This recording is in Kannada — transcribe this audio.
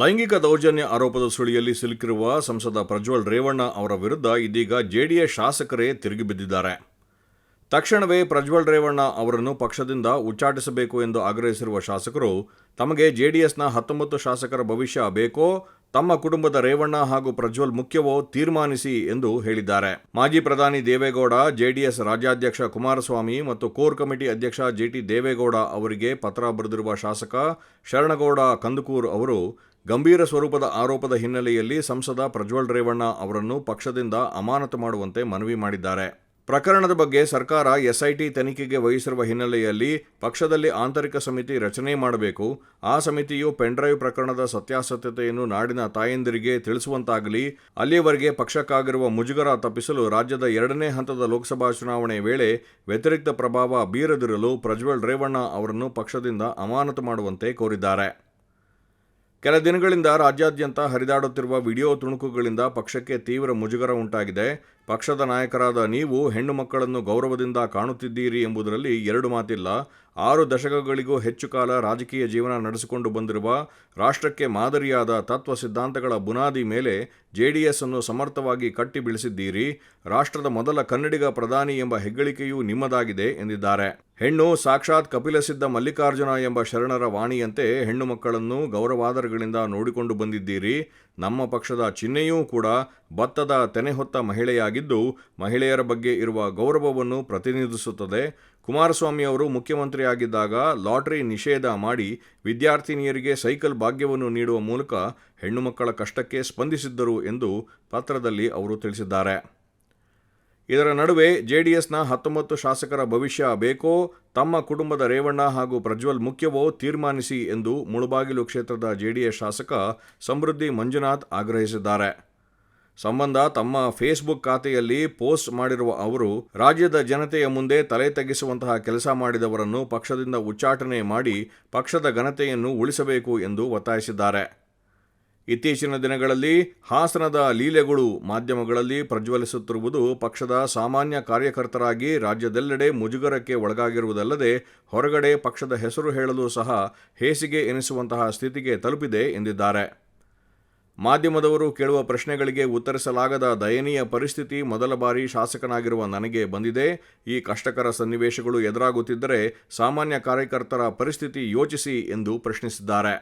ಲೈಂಗಿಕ ದೌರ್ಜನ್ಯ ಆರೋಪದ ಸುಳಿಯಲ್ಲಿ ಸಿಲುಕಿರುವ ಸಂಸದ ಪ್ರಜ್ವಲ್ ರೇವಣ್ಣ ಅವರ ವಿರುದ್ಧ ಇದೀಗ ಜೆಡಿಎಸ್ ಶಾಸಕರೇ ತಿರುಗಿಬಿದ್ದಿದ್ದಾರೆ ತಕ್ಷಣವೇ ಪ್ರಜ್ವಲ್ ರೇವಣ್ಣ ಅವರನ್ನು ಪಕ್ಷದಿಂದ ಉಚ್ಚಾಟಿಸಬೇಕು ಎಂದು ಆಗ್ರಹಿಸಿರುವ ಶಾಸಕರು, ತಮಗೆ ಜೆಡಿಎಸ್ನ ಹತ್ತೊಂಬತ್ತು ಶಾಸಕರ ಭವಿಷ್ಯ ಬೇಕೋ, ತಮ್ಮ ಕುಟುಂಬದ ರೇವಣ್ಣ ಹಾಗೂ ಪ್ರಜ್ವಲ್ ಮುಖ್ಯವೋ ತೀರ್ಮಾನಿಸಿ ಎಂದು ಹೇಳಿದ್ದಾರೆ. ಮಾಜಿ ಪ್ರಧಾನಿ ದೇವೇಗೌಡ, ಜೆಡಿಎಸ್ ರಾಜ್ಯಾಧ್ಯಕ್ಷ ಕುಮಾರಸ್ವಾಮಿ ಮತ್ತು ಕೋರ್ ಕಮಿಟಿ ಅಧ್ಯಕ್ಷ ಜಿಟಿ ದೇವೇಗೌಡ ಅವರಿಗೆ ಪತ್ರ ಬರೆದಿರುವ ಶಾಸಕ ಶರಣಗೌಡ ಕಂದುಕೂರ್ ಅವರು ಗಂಭೀರ ಸ್ವರೂಪದ ಆರೋಪದ ಹಿನ್ನೆಲೆಯಲ್ಲಿ ಸಂಸದ ಪ್ರಜ್ವಲ್ ರೇವಣ್ಣ ಅವರನ್ನು ಪಕ್ಷದಿಂದ ಅಮಾನತು ಮಾಡುವಂತೆ ಮನವಿ ಮಾಡಿದ್ದಾರೆ. ಪ್ರಕರಣದ ಬಗ್ಗೆ ಸರ್ಕಾರ ಎಸ್ಐಟಿ ತನಿಖೆಗೆ ವಹಿಸಿರುವ ಹಿನ್ನೆಲೆಯಲ್ಲಿ ಪಕ್ಷದಲ್ಲಿ ಆಂತರಿಕ ಸಮಿತಿ ರಚನೆ ಮಾಡಬೇಕು. ಆ ಸಮಿತಿಯು ಪೆನ್ಡ್ರೈವ್ ಪ್ರಕರಣದ ಸತ್ಯಾಸತ್ಯತೆಯನ್ನು ನಾಡಿನ ತಾಯಂದಿರಿಗೆ ತಿಳಿಸುವಂತಾಗಲಿ, ಅಲ್ಲಿಯವರೆಗೆ ಪಕ್ಷಕ್ಕಾಗಿರುವ ಮುಜುಗರ ತಪ್ಪಿಸಲು ರಾಜ್ಯದ ಎರಡನೇ ಹಂತದ ಲೋಕಸಭಾ ಚುನಾವಣೆ ವೇಳೆ ವ್ಯತಿರಿಕ್ತ ಪ್ರಭಾವ ಬೀರದಿರಲು ಪ್ರಜ್ವಲ್ ರೇವಣ್ಣ ಅವರನ್ನು ಪಕ್ಷದಿಂದ ಅಮಾನತು ಮಾಡುವಂತೆ ಕೋರಿದ್ದಾರೆ. ಕೆಲ ದಿನಗಳಿಂದ ರಾಜ್ಯಾದ್ಯಂತ ಹರಿದಾಡುತ್ತಿರುವ ವಿಡಿಯೋ ತುಣುಕುಗಳಿಂದ ಪಕ್ಷಕ್ಕೆ ತೀವ್ರ ಮುಜುಗರ ಉಂಟಾಗಿದೆ. ಪಕ್ಷದ ನಾಯಕರಾದ ನೀವು ಹೆಣ್ಣು ಮಕ್ಕಳನ್ನು ಗೌರವದಿಂದ ಕಾಣುತ್ತಿದ್ದೀರಿ ಎಂಬುದರಲ್ಲಿ ಎರಡು ಮಾತಿಲ್ಲ. ಆರು ದಶಕಗಳಿಗೂ ಹೆಚ್ಚು ಕಾಲ ರಾಜಕೀಯ ಜೀವನ ನಡೆಸಿಕೊಂಡು ಬಂದಿರುವ ರಾಷ್ಟ್ರಕ್ಕೆ ಮಾದರಿಯಾದ ತತ್ವ ಸಿದ್ಧಾಂತಗಳ ಬುನಾದಿ ಮೇಲೆ ಜೆ ಡಿ ಎಸ್ ಅನ್ನು ಸಮರ್ಥವಾಗಿ ಕಟ್ಟಿ ಬೆಳೆಸಿದ್ದೀರಿ ರಾಷ್ಟ್ರದ ಮೊದಲ ಕನ್ನಡಿಗ ಪ್ರಧಾನಿ ಎಂಬ ಹೆಗ್ಗಳಿಕೆಯೂ ನಿಮ್ಮದಾಗಿದೆ ಎಂದಿದ್ದಾರೆ. ಹೆಣ್ಣು ಸಾಕ್ಷಾತ್ ಕಪಿಲಸಿದ್ಧ ಮಲ್ಲಿಕಾರ್ಜುನ ಎಂಬ ಶರಣರ ವಾಣಿಯಂತೆ ಹೆಣ್ಣು ಮಕ್ಕಳನ್ನು ಗೌರವಾದರಗಳಿಂದ ನೋಡಿಕೊಂಡು ಬಂದಿದ್ದೀರಿ. ನಮ್ಮ ಪಕ್ಷದ ಚಿಹ್ನೆಯೂ ಕೂಡ ಭತ್ತದ ತೆನೆ ಹೊತ್ತ ಮಹಿಳೆಯಾಗಿದ್ದು, ಮಹಿಳೆಯರ ಬಗ್ಗೆ ಇರುವ ಗೌರವವನ್ನು ಪ್ರತಿನಿಧಿಸುತ್ತದೆ. ಕುಮಾರಸ್ವಾಮಿ ಅವರು ಮುಖ್ಯಮಂತ್ರಿಯಾಗಿದ್ದಾಗ ಲಾಟರಿ ನಿಷೇಧ ಮಾಡಿ ವಿದ್ಯಾರ್ಥಿನಿಯರಿಗೆ ಸೈಕಲ್ ಭಾಗ್ಯವನ್ನು ನೀಡುವ ಮೂಲಕ ಹೆಣ್ಣು ಮಕ್ಕಳ ಕಷ್ಟಕ್ಕೆ ಸ್ಪಂದಿಸಿದ್ದರು ಎಂದು ಪತ್ರದಲ್ಲಿ ಅವರು ತಿಳಿಸಿದ್ದಾರೆ. ಇದರ ನಡುವೆ ಜೆಡಿಎಸ್ನ ಹತ್ತೊಂಬತ್ತು ಶಾಸಕರ ಭವಿಷ್ಯ ಬೇಕೋ, ತಮ್ಮ ಕುಟುಂಬದ ರೇವಣ್ಣ ಹಾಗೂ ಪ್ರಜ್ವಲ್ ಮುಖ್ಯವೋ ತೀರ್ಮಾನಿಸಿ ಎಂದು ಮುಳುಬಾಗಿಲು ಕ್ಷೇತ್ರದ ಜೆಡಿಎಸ್ ಶಾಸಕ ಸಮೃದ್ಧಿ ಮಂಜುನಾಥ್ ಆಗ್ರಹಿಸಿದ್ದಾರೆ. ಸಂಬಂಧ ತಮ್ಮ ಫೇಸ್ಬುಕ್ ಖಾತೆಯಲ್ಲಿ ಪೋಸ್ಟ್ ಮಾಡಿರುವ ಅವರು, ರಾಜ್ಯದ ಜನತೆಯ ಮುಂದೆ ತಲೆ ತಗ್ಗಿಸುವಂತಹ ಕೆಲಸ ಮಾಡಿದವರನ್ನು ಪಕ್ಷದಿಂದ ಉಚ್ಚಾಟನೆ ಮಾಡಿ ಪಕ್ಷದ ಘನತೆಯನ್ನು ಉಳಿಸಬೇಕು ಎಂದು ಒತ್ತಾಯಿಸಿದ್ದಾರೆ. ಇತ್ತೀಚಿನ ದಿನಗಳಲ್ಲಿ ಹಾಸನದ ಲೀಲೆಗಳು ಮಾಧ್ಯಮಗಳಲ್ಲಿ ಪ್ರಜ್ವಲಿಸುತ್ತಿರುವುದು ಪಕ್ಷದ ಸಾಮಾನ್ಯ ಕಾರ್ಯಕರ್ತರಾಗಿ ರಾಜ್ಯದೆಲ್ಲೆಡೆ ಮುಜುಗರಕ್ಕೆ ಒಳಗಾಗಿರುವುದಲ್ಲದೆ ಹೊರಗಡೆ ಪಕ್ಷದ ಹೆಸರು ಹೇಳಲು ಸಹ ಹೇಸಿಗೆ ಎನಿಸುವಂತಹ ಸ್ಥಿತಿಗೆ ತಲುಪಿದೆ ಎಂದಿದ್ದಾರೆ. ಮಾಧ್ಯಮದವರು ಕೇಳುವ ಪ್ರಶ್ನೆಗಳಿಗೆ ಉತ್ತರಿಸಲಾಗದ ದಯನೀಯ ಪರಿಸ್ಥಿತಿ ಮೊದಲ ಬಾರಿ ಶಾಸಕನಾಗಿರುವ ನನಗೆ ಬಂದಿದೆ. ಈ ಕಷ್ಟಕರ ಸನ್ನಿವೇಶಗಳು ಎದುರಾಗುತ್ತಿದ್ದರೆ ಸಾಮಾನ್ಯ ಕಾರ್ಯಕರ್ತರ ಪರಿಸ್ಥಿತಿ ಯೋಚಿಸಿ ಎಂದು ಪ್ರಶ್ನಿಸಿದ್ದಾರೆ.